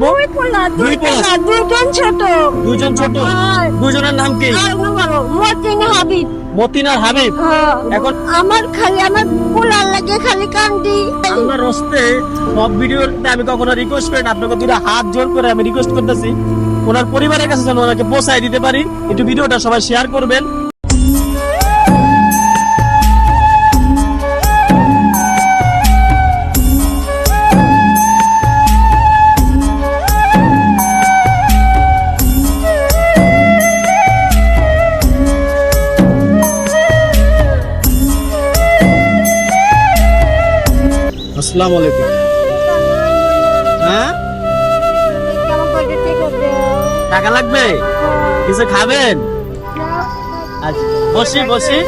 দুজন ছোট। দুজন ছোট। দুজনের নাম কি? মতিন হাবিব। মতিন আর হাবিব। এখন আমার খালি আমার পোলার লাগে খালি কান্দি। আমরা রস্তে সব ভিডিওতে আমি কখনো রিকোয়েস্ট করি না আপনাকে দুটা হাত জোর করে আমি রিকোয়েস্ট করতেছি। ওনার পরিবারের কাছে যেন ওনাকে পৌঁছায় দিতে পারি। একটু ভিডিওটা সবাই শেয়ার করবেন। আসসালামু আলাইকুম। হ্যাঁ? টাকা লাগবে? কিছু খাবেন? আচ্ছা বসি বসি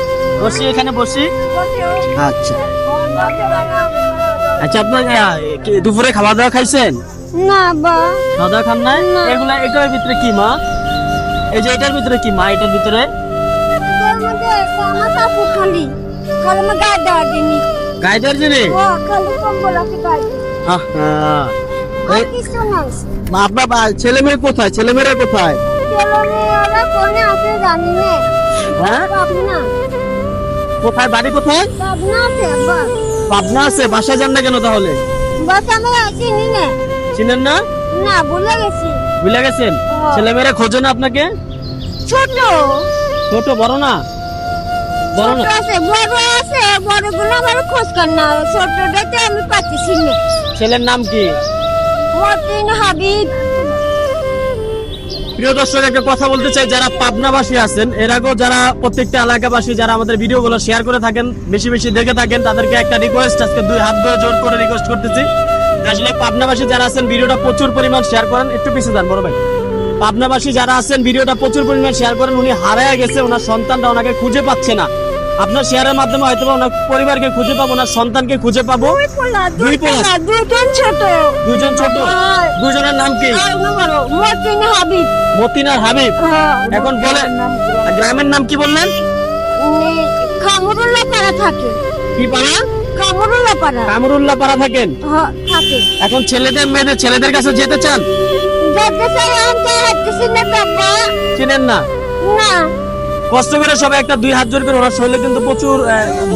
বসি এখানে বসি। আচ্ছা। আচ্ছা আপনার কি দুপুরে খাওয়া দাওয়া খাইছেন? না বা। খাওয়া দাওয়া খান নাই? এগুলা এটার ভিতরে কি মা? এই যে এটার ভিতরে কি মা এটার ভিতরে? খালি। গায়ে নাই। মা, আপনার ছেলে মেয়ে কোথায়? ছেলে মেয়েরা কোথায়? ছেলেমেয়েরা হ্যাঁ? কোথায়? বাড়ি কোথায়? পাবনা আছে বাসা যান না কেন তাহলে? চিনেন না? না ভুলে গেছি। ভুলে গেছেন? হ্যাঁ। ছেলে মেয়েরা খোঁজে না আপনাকে? ছোট। ছোট বড় না? বড় না। আছে বড় আছে বড়গুলো আমার খোঁজ কর না ছোটটাতে আমি পাচ্ছি না ছেলের নাম কি? মতিন হাবিব। প্রিয় দর্শক একটা কথা বলতে চাই যারা পাবনাবাসী আছেন এর আগেও যারা প্রত্যেকটা এলাকাবাসী যারা আমাদের ভিডিওগুলো শেয়ার করে থাকেন বেশি বেশি দেখে থাকেন তাদেরকে একটা রিকোয়েস্ট আজকে দুই হাত ধরে জোর করে রিকোয়েস্ট করতেছি। আসলে পাবনাবাসী যারা আছেন ভিডিওটা প্রচুর পরিমাণ শেয়ার করেন একটু পিছিয়ে যান বড় ভাই। পাবনাবাসী যারা আছেন ভিডিওটা প্রচুর পরিমাণ শেয়ার করেন উনি হারায় গেছে ওনার সন্তানরা ওনাকে খুঁজে পাচ্ছে না। আপনার শেয়ারের মাধ্যমে হয়তো ওনার পরিবারকে খুঁজে পাবো ওনার সন্তানকে খুঁজে পাবো। দুই পোলা দুজন ছোট। দুজন ছোট। হ্যাঁ। দুজনের নাম কি? আর মতিন হাবিব। মতিন আর হাবিব? হ্যাঁ। এখন বলেন গ্রামের নাম কি? বললেন? পাড়া থাকে। কি পাড়া? খামরুল্লা পাড়া। কামরুল্লাহ পাড়া থাকেন। হ্যাঁ, থাকে। এখন ছেলেদের মেয়েদের ছেলেদের কাছে যেতে চান? যেতে চাই আমি হাঁটতেছি না বাবা। চিনেন না? না। কষ্ট করে সবাই একটা দুই হাত জোর করে ওনার শরীরে কিন্তু প্রচুর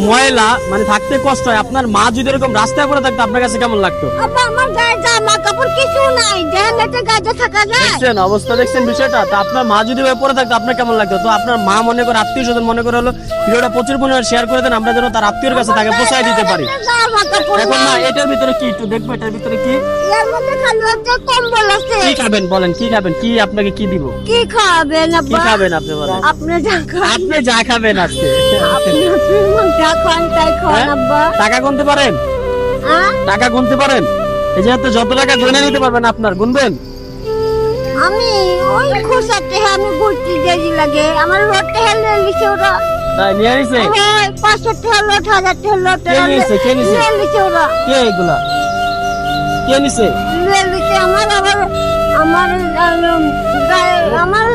ময়লা মানে থাকতে কষ্ট হয়। আপনার মা যদি এরকম রাস্তায় পড়ে থাকতো আপনার কাছে কেমন লাগতো? আপা আমার গায়ে জামা কাপড় কিছু নাই জাহান্নাতে গাছে থাকা যায়। দেখছেন অবস্থা দেখছেন বিষয়টা? তো আপনার মা যদি পড়ে থাকতো আপনার কেমন লাগতো? তো আপনার মা মনে করে আত্মীয় স্বজন মনে করে হলো ভিডিওটা প্রচুর পরিমাণে শেয়ার করে দেন আমরা যেন তার আত্মীয়র কাছে তাকে পৌঁছায় দিতে পারি। এখন না এটার ভিতরে কি একটু দেখব এটার ভিতরে কি? এর মধ্যে খালি হচ্ছে কম্বল আছে। কি খাবেন বলেন কি খাবেন? কি আপনাকে কি দিব? কি খাবেন কি খাবেন আপনি বলেন? আপনি আপনি যা খাবেন আজকে। আপনি আপনি যা খান তাই খান হ্যাঁ? আব্বা। টাকা গুনতে পারেন? হ্যাঁ? টাকা গুনতে পারেন? এই যে যত টাকা গুনে নিতে পারবেন আপনার গুনবেন? আমি ওই খুশাতে আমি ঘুরতে যাই লাগে। আমার রোডে হেলে লিছে ওরা। তাই নিয়ে নিছে? ওই পাঁচশো টাকা লোট হাজার টাকা লোট। কে নিয়েছে? কে নিয়েছে? লিছে ওরা। কে এগুলা? কে নিছে? লুয়ে আমার আবার আমার আমার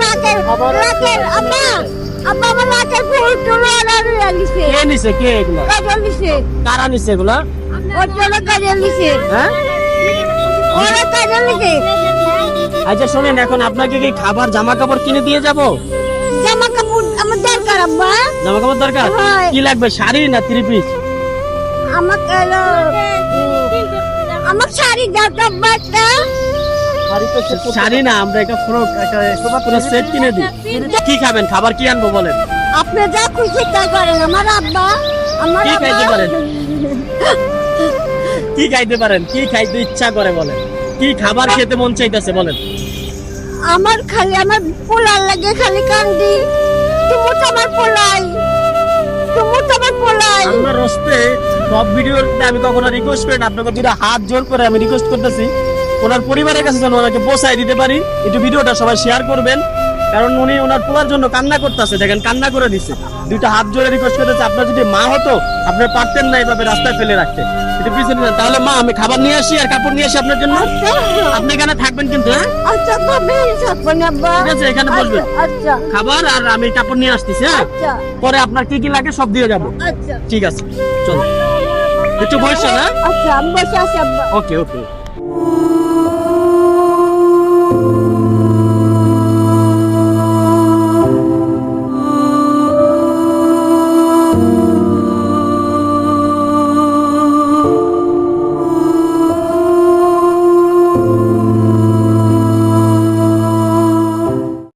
আব্বা আমার লাটের ফুল তুলো ওরা লুয়ে কে নিছে? কে এগুলা? কাজল লিছে কারা নিছে এগুলা? ওর জন্য কাজল লিছে হ্যাঁ? ওরা কাজল লিছে আচ্ছা শোনেন এখন আপনাকে কি খাবার জামা কাপড় কিনে দিয়ে যাব? জামা কাপড় আমার দরকার আব্বা। জামা কাপড় দরকার কি লাগবে শাড়ি না থ্রি পিস আমাকে শাড়ি দাও তো আব্বা একটা। শাড়ি না আমরা একটা ফ্রক পুরো সেট কিনে দিই। কি খাবেন? খাবার কি আনব বলেন? আপনি যা খুশি তাই করেন আমার আব্বা আমার কি খাইতে পারেন? কি খাইতে পারেন? কি খাইতে ইচ্ছা করে বলেন? কি খাবার খেতে মন চাইতেছে বলেন? আমার খালি আমার পোলার লাগে খালি কান্দি। তুমি তো আমার পোলাই। তুমি তো আমার পোলাই। আমার রস্তে সব ভিডিওতে আমি কখনো রিকোয়েস্ট করি না। আপনাকে দুটা হাত জোর করে আমি রিকোয়েস্ট করতেছি। ওনার পরিবারের কাছে যেন ওনাকে পৌঁছায় দিতে পারি একটু ভিডিওটা সবাই শেয়ার করবেন। কারণ উনি ওনার পোলার জন্য কান্না করতেছে দেখেন কান্না করে দিচ্ছে দুইটা হাত জোরে রিকোয়েস্ট করতেছে আপনার যদি মা হতো আপনি পারতেন না এইভাবে রাস্তায় ফেলে রাখতে। একটু পিছনে তাহলে মা আমি খাবার নিয়ে আসি আর কাপড় নিয়ে আসি আপনার জন্য। আপনি এখানে থাকবেন কিন্তু হ্যাঁ? আচ্ছা আছে, এখানে বসবেন। আচ্ছা, আচ্ছা। খাবার আর আমি কাপড় নিয়ে আসতেছি হ্যাঁ? আচ্ছা। পরে আপনার কি কি লাগে সব দিয়ে যাব। আচ্ছা। ঠিক আছে চলো। একটু বসে না আচ্ছা আমি বসে আছি ওকে ওকে